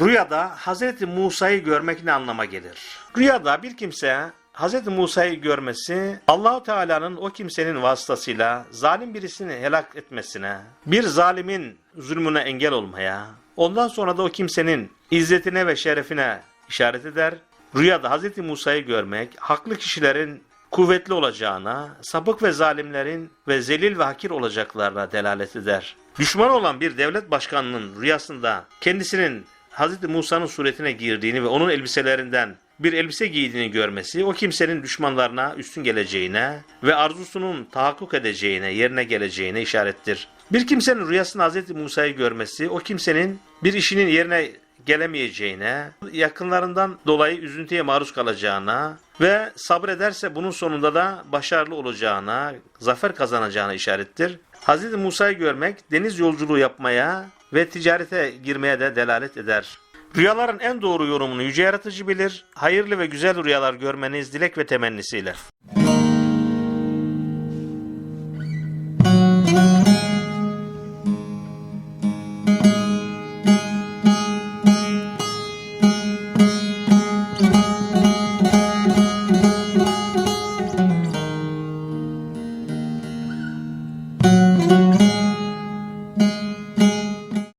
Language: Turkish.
Rüyada Hz. Musa'yı görmek ne anlama gelir? Rüyada bir kimse Hz. Musa'yı görmesi Allahu Teala'nın o kimsenin vasıtasıyla zalim birisini helak etmesine, bir zalimin zulmüne engel olmaya, ondan sonra da o kimsenin izzetine ve şerefine işaret eder. Rüyada Hz. Musa'yı görmek haklı kişilerin kuvvetli olacağına, sapık ve zalimlerin ve zelil ve hakir olacaklarına delalet eder. Düşman olan bir devlet başkanının rüyasında kendisinin Hz. Musa'nın suretine girdiğini ve onun elbiselerinden bir elbise giydiğini görmesi o kimsenin düşmanlarına üstün geleceğine ve arzusunun tahakkuk edeceğine, yerine geleceğine işarettir. Bir kimsenin rüyasında Hz. Musa'yı görmesi o kimsenin bir işinin yerine gelemeyeceğine, yakınlarından dolayı üzüntüye maruz kalacağına ve sabrederse bunun sonunda da başarılı olacağına, zafer kazanacağına işarettir. Hz. Musa'yı görmek deniz yolculuğu yapmaya ve ticarete girmeye de delalet eder. Rüyaların en doğru yorumunu yüce yaratıcı bilir. Hayırlı ve güzel rüyalar görmeniz dilek ve temennisiyle.